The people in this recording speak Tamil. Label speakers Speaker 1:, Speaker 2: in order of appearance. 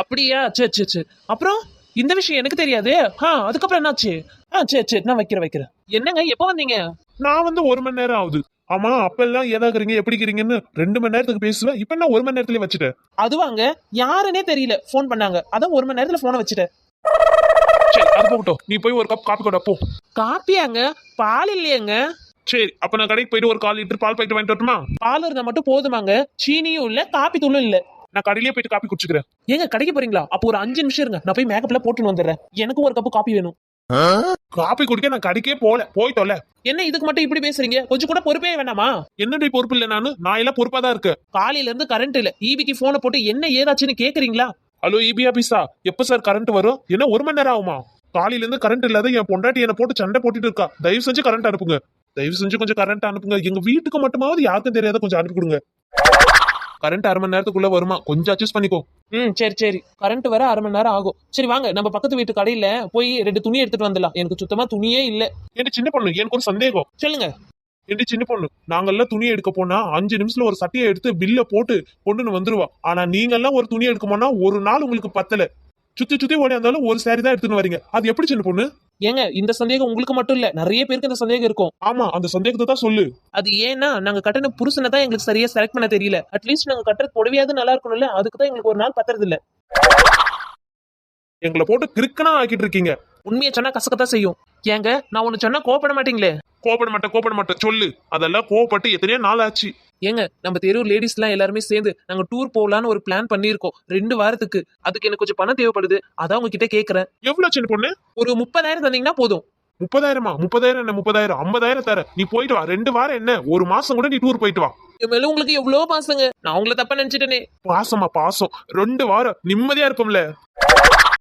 Speaker 1: அப்படியா? சரி சரி சரி. அப்புறம்? இந்த விஷயம் எனக்கு தெரியாது. ஆ அதுக்கப்புறம் என்னாச்சு? ஆ சரி சரி நான் வைக்கிறேன் வைக்கிறேன். என்னங்க எப்போ வந்தீங்க?
Speaker 2: நான் வந்து ஒரு மணி நேரம் ஆகுது. ஆமா அப்ப எல்லாம் ஏதாக்குறீங்க எப்படிக்கிறீங்கன்னு ரெண்டு மணி நேரத்துக்கு பேசுவேன் இப்ப நான் ஒரு மணி நேரத்துல வச்சுட்டேன்.
Speaker 1: அதுவாங்க யாருன்னே தெரியல ஃபோன் பண்ணாங்க. அதான் ஒரு மணி நேரத்துல போனை வச்சுட்டேன்.
Speaker 2: சரி அது போகட்டும். நீ போய் ஒரு கப் காப்பி கொண்டா போ.
Speaker 1: காப்பியாங்க? பால் இல்லையேங்க.
Speaker 2: சரி அப்ப நான் கடைக்கு போயிட்டு ஒரு கால் லிட்டர் பால் பாக்கெட் வாங்கிட்டு வரட்டுமா?
Speaker 1: பால் இருந்தா மட்டும் போதுமாங்க. சீனியும் இல்ல காப்பி தூளும் இல்ல.
Speaker 2: நான் கடையிலேயே போயிட்டு காப்பி குடிச்சுக்கிறேன்.
Speaker 1: ஏங்க கடைக்கு போறீங்களா? அப்போ ஒரு அஞ்சு நிமிஷம் இருங்க. நான் போய் மேக்கப்ல போட்டுன்னு வந்துடுறேன். எனக்கும் ஒரு கப்பு காப்பி வேணும்.
Speaker 2: காப்பி குடிக்க நான் கடைக்கே போல போயிட்டோல
Speaker 1: என்ன இதுக்கு மட்டும் இப்படி பேசுறீங்க? கொஞ்சம் கூட பொறுப்பே வேணாமா?
Speaker 2: என்னடி பொறுப்பு இல்ல நானு? நான் எல்லாம் பொறுப்பா தான் இருக்கேன்.
Speaker 1: காலையில இருந்து கரண்ட் இல்ல. ஈபிக்கு போனை போட்டு என்ன ஏதாச்சுன்னு கேக்குறீங்களா?
Speaker 2: ஹலோ இபி ஆபீஸா எப்ப சார் கரண்ட் வரும்? என்ன ஒரு மணி நேரம் ஆகுமா? காலையில இருந்து கரண்ட் இல்லாத என் பொண்டாட்டி என்ன போட்டு சண்டை போட்டுட்டு இருக்கா. தயவு செஞ்சு கரண்ட் அனுப்புங்க. தயவு செஞ்சு கொஞ்சம் கரண்ட் அனுப்புங்க. எங்க வீட்டுக்கு மட்டுமாவது யாருக்கும் தெரியாத கொஞ்சம் அனுப்பி கொடுங்க. கரண்ட் அரை மணி நேரத்துக்குள்ள வருமா? கொஞ்சம் அட்ஜஸ்ட் பண்ணிக்கோ.
Speaker 1: ம் சரி சரி. கரண்ட் வர அரை மணி நேரம் ஆகும். சரி வாங்க. நம்ம பக்கத்து வீட்டு கடையில போய் ரெண்டு துணி எடுத்துட்டு வந்துடலாம். எனக்கு சுத்தமா துணியே இல்ல.
Speaker 2: ஏன்டி சின்ன பொண்ணு? எனக்கு ஒரு சந்தேகம்.
Speaker 1: சொல்லுங்க.
Speaker 2: ஏன்டி சின்ன பொண்ணு? நாங்கெல்லாம் துணி எடுக்க போனா அஞ்சு நிமிஷத்துல ஒரு சட்டையை எடுத்து பில்ல போட்டு கொண்டுன்னு வந்துருவா. ஆனா நீங்க எல்லாம் ஒரு துணி எடுக்க போனா ஒரு நாள் உங்களுக்கு பத்தல. சுத்தி சுத்தி ஓடி இருந்தாலும் ஒரு சாரி தான் எடுத்துன்னு வரீங்க. அது எப்படி சின்ன பொண்ணு?
Speaker 1: ஏங்க இந்த சந்தேகம் உங்களுக்கு மட்டும் இல்ல நிறைய பேருக்கு இந்த சந்தேகம் இருக்கும்.
Speaker 2: ஆமா அந்த சந்தேகத்தை தான் சொல்லு.
Speaker 1: அது ஏன்னா நாங்க கட்டின புருஷனை தான் எங்களுக்கு சரியா செலக்ட் பண்ண தெரியல. அட்லீஸ்ட் நாங்க கட்டுற புடவையாவது நல்லா இருக்கணும்ல அதுக்கு தான் எங்களுக்கு ஒரு நாள் பத்துறது இல்ல.
Speaker 2: எங்களை போட்டு கிறுக்கனா ஆக்கிட்டு இருக்கீங்க.
Speaker 1: உண்மையை சொன்னா கசக்கத்தான் செய்யும். ஏங்க நான் ஒண்ணு சொன்னா கோவப்பட மாட்டீங்களே?
Speaker 2: கோபப்பட மாட்டேன் கோபப்பட மாட்டேன். சொல்லு. அதெல்லாம் கோவப்பட்டு எத்தனையோ நாள் ஆச்சு.
Speaker 1: ஏங்க நம்ம தெரு லேடிஸ் எல்லாம் எல்லாருமே சேர்ந்து நாங்க டூர் போகலான்னு ஒரு பிளான் பண்ணியிருக்கோம். ரெண்டு வாரத்துக்கு. அதுக்கு எனக்கு கொஞ்சம் பணம் தேவைப்படுது. அதான் உங்ககிட்ட கேக்குறேன்.
Speaker 2: எவ்வளவு சின்ன பொண்ணு?
Speaker 1: ஒரு முப்பதாயிரம் தந்தீங்கன்னா போதும்.
Speaker 2: முப்பதாயிரமா? முப்பதாயிரம் என்ன முப்பதாயிரம்? ஐம்பதாயிரம் தர நீ போயிட்டு வா. ரெண்டு வாரம் என்ன? ஒரு மாசம் கூட நீ டூர் போயிட்டு வா.
Speaker 1: மேல உங்களுக்கு எவ்வளவு பாசங்க? நான் உங்களை தப்பா நினைச்சிட்டேனே.
Speaker 2: பாசமா பாசம். ரெண்டு வாரம் நிம்மதியா இருப்போம்ல.